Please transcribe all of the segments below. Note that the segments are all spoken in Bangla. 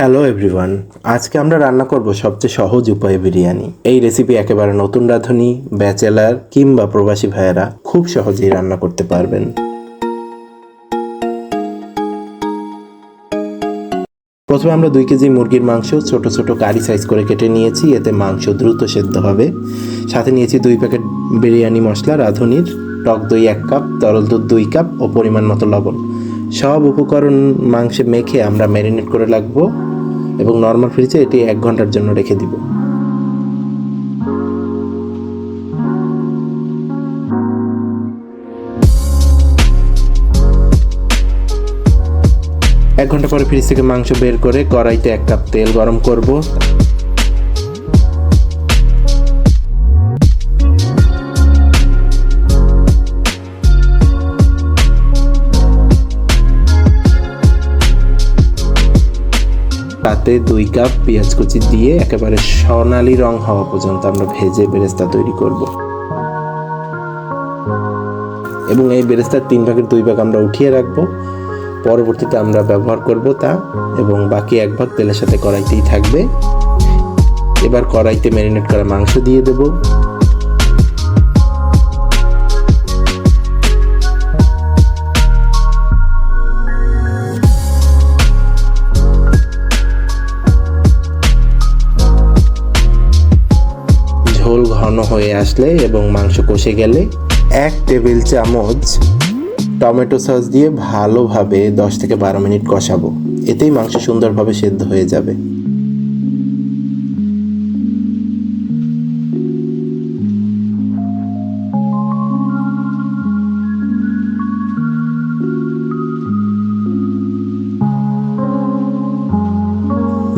হ্যালো এভরিওয়ান আজকে আমরা রান্না করব সবচেয়ে সহজ উপায়ে বিরিয়ানি। এই রেসিপি একেবারে নতুন রাঁধুনি, ব্যাচেলার কিংবা প্রবাসী ভাইয়েরা খুব সহজেই রান্না করতে পারবেন। প্রথমে আমরা দুই কেজি মুরগির মাংস ছোট ছোট কারি সাইজ করে কেটে নিয়েছি, এতে মাংস দ্রুত সেদ্ধ হবে। সাথে নিয়েছি দুই প্যাকেট বিরিয়ানি মশলা, রাঁধুনির টক দই এক কাপ, তরল দুধ দুই কাপ ও পরিমাণ মতো লবণ। সব উপকরণ মাংসে মেখে আমরা ম্যারিনেট করে রাখব। এবং নর্মাল ফ্রিজে এটি এক ঘণ্টার জন্য রেখে দিব। এক ঘণ্টা পরে ফ্রিজ থেকে মাংস বের করে কড়াইতে এক কাপ তেল গরম করব। তাতে দুই কাপ পেঁয়াজ কুচি দিয়ে একেবারে সোনালি রং হওয়া পর্যন্ত আমরা ভেজে বেরেস্তা তৈরি করব। এবং এই বেরেস্তার তিন ভাগের দুই ভাগ আমরা উঠিয়ে রাখব। পরবর্তীতে আমরা ব্যবহার করব তা এবং বাকি এক ভাগ তেলের সাথে কড়াইতেই থাকবে। এবার কড়াইতে ম্যারিনেট করা মাংস দিয়ে দেব। ঘন হয়ে আসলে এবং মাংস কষে গেলে এক টেবিল চামচ টমেটো সস দিয়ে ভালোভাবে দশ থেকে বারো মিনিট কষাবো। এতেই মাংস সুন্দরভাবে সেদ্ধ হয়ে যাবে।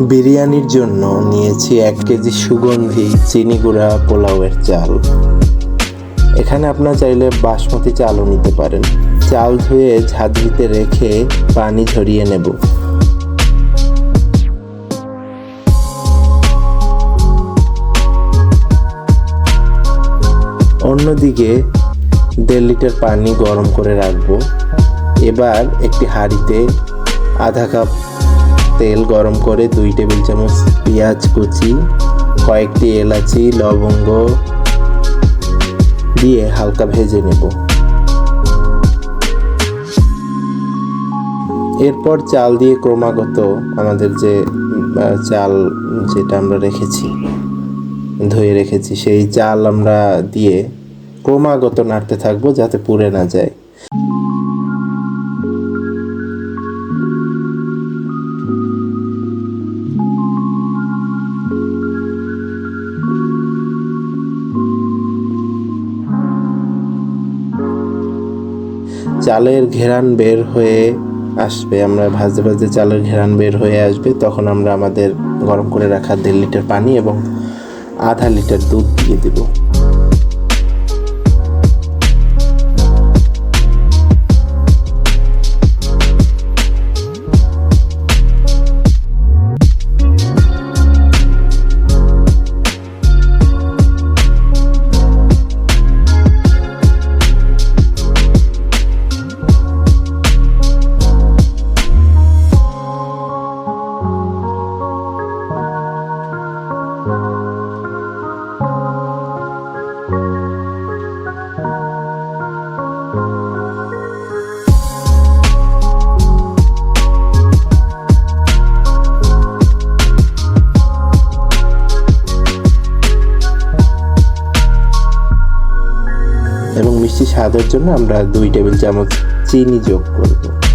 বিরিয়ানির জন্য নিয়েছি এক কেজি সুগন্ধি, চিনি গুঁড়া, পোলাওয়ের চাল। এখানে আপনার চাইলে বাসমতি চালও নিতে পারেন। চাল ধুয়ে ঝাঁঝরিতে রেখে পানি ঝরিয়ে নেব। অন্যদিকে দেড় লিটার পানি গরম করে রাখব। এবার একটি হাঁড়িতে আধা কাপ তেল গরম করে দুই টেবিল চামচ পেঁয়াজ কুচি, কয়েকটি এলাচি, লবঙ্গ দিয়ে হালকা ভেজে নেব। এরপর চাল দিয়ে ক্রমাগত আমাদের যে চাল যেটা আমরা রেখেছি, ধুয়ে রেখেছি, সেই চাল আমরা দিয়ে ক্রমাগত নাড়তে থাকব যাতে পুড়ে না যায়। চালের ঘেরান বের হয়ে আসবে। আমরা ভাজতে ভাজতে চালের ঘেরান বের হয়ে আসবে। তখন আমরা আমাদের গরম করে রাখা দেড় লিটার পানি এবং আধা লিটার দুধ দিয়ে দেব। এবং মিষ্টি স্বাদের জন্য আমরা দুই টেবিল চামচ চিনি যোগ করব।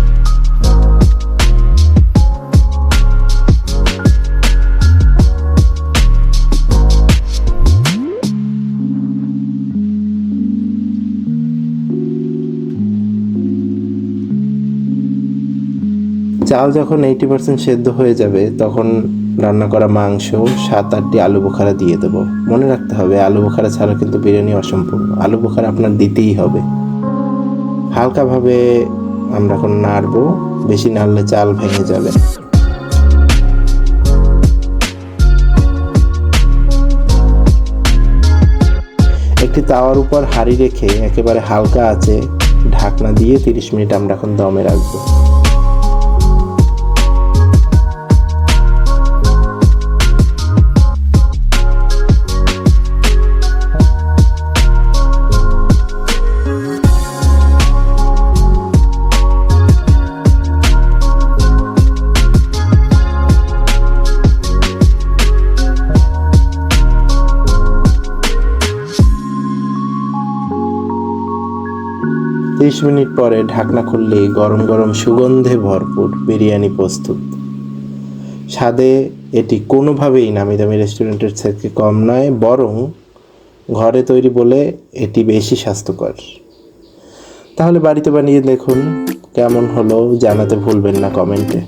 চাল যখন এইটি পার্সেন্ট সেদ্ধ হয়ে যাবে, তখন রান্না করা মাংস, সাত আটটি আলু বোখারা দিয়ে দেবো। মনে রাখতে হবে, আলু বোখারা ছাড়া কিন্তু বিরিয়ানি অসম্পূর্ণ। আলু বোখারা আপনার দিতেই হবে। হালকাভাবে আমরা এখন নাড়বো, বেশি নাড়লে চাল ভেঙে যাবে। একটি তাওয়ার উপর হাঁড়ি রেখে একেবারে হালকা আছে ঢাকনা দিয়ে তিরিশ মিনিট আমরা এখন দমে রাখব। তিরিশ মিনিট পরে ঢাকনা খুললেই গরম গরম সুগন্ধে ভরপুর বিরিয়ানি প্রস্তুত। স্বাদে এটি কোনোভাবেই নামি দামি রেস্টুরেন্টের থেকে কম নয়, বরং ঘরে তৈরি বলে এটি বেশি স্বাস্থ্যকর। তাহলে বাড়িতে বানিয়ে দেখুন, কেমন হলো জানাতে ভুলবেন না কমেন্টে।